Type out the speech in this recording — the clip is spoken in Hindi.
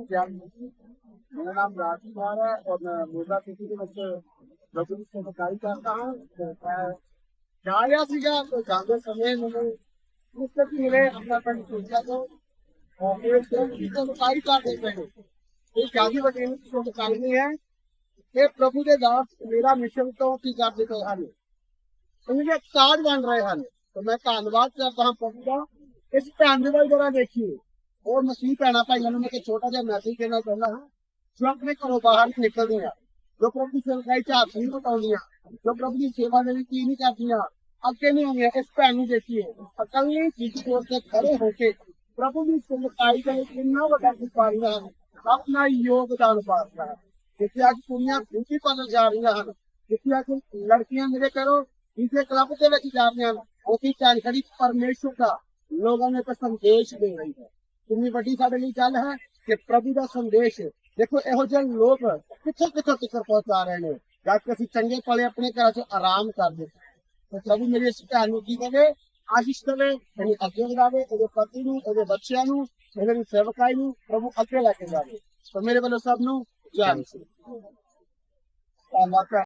मेरा नाम है और मैं के बच्चे से करता हूँ। तो, तो जाते समय मैंने पुस्तक मिले अपना सोचा तो और कर देते हैं। ये शादी की है। ये प्रभु के दास, मेरा मिशन तो की कर देते हैं उनके बन रहे हैं। तो मैं धन्यवाद करता हूँ प्रभु का। इस भैन की भाई जरा देखिए। और मसीह भैन भाई मैं छोटा जा मैसेज देना चाहता हाँ जो अपने घरों बाहर नहीं निकल दिया जो प्रभु की सेवकाई झात नहीं बटा जो प्रभु की सेवा देने तो की नहीं कर दी अगे नहीं होंगे, इस भैन देखिए। अकली चीज़ को खड़े होके प्रभु की सेवकाई का इना वा सुपारी है। अपना योगदान पा रहा है। जितने अच कुड़िया खुशी बदल जा रही हैं, जितने अच लड़कियाँ मेरे करो इसे क्लब के जा रही हैं उसी खड़ी परमेश्वर का लोगों ने तो संदेश दे रही है। ਕਿੰਨੀ ਵੱਡੀ ਸਾਡੇ ਲਈ ਗੱਲ ਹੈ ਕਿ ਪ੍ਰਭੂ ਦਾ ਸੰਦੇਸ਼ ਦੇਖੋ ਇਹੋ ਜਿਹੇ ਲੋਕ ਕਿੱਥੇ ਕਿੱਥੇ ਤੱਕ ਪਹੁੰਚਾ ਰਹੇ ਨੇ ਜਦ ਕਿ ਅਸੀਂ ਚੰਗੇ ਪਲੇ ਆਪਣੇ ਘਰਾਂ 'ਚ ਆਰਾਮ ਕਰਦੇ ਤੇ ਪ੍ਰਭੂ ਮੇਰੇ ਇਸ ਭੈਣ ਨੂੰ ਕੀ ਕਹੇ ਆਸ਼ੀਸ਼ ਦੇਵੇ ਇਹਨੂੰ ਅੱਗੇ ਵਧਾਵੇ ਇਹਦੇ ਪਤੀ ਨੂੰ ਇਹਦੇ ਬੱਚਿਆਂ ਨੂੰ ਇਹਦੇ ਦੀ ਸੇਵਕਾਈ ਨੂੰ ਪ੍ਰਭੂ ਅੱਗੇ ਲੈ ਕੇ ਜਾਵੇ ਤਾਂ ਮੇਰੇ ਵੱਲੋਂ ਸਭ ਨੂੰ ਜੈ ਮਸੀਹ ਧੰਨਵਾਦ ਭੈਣ।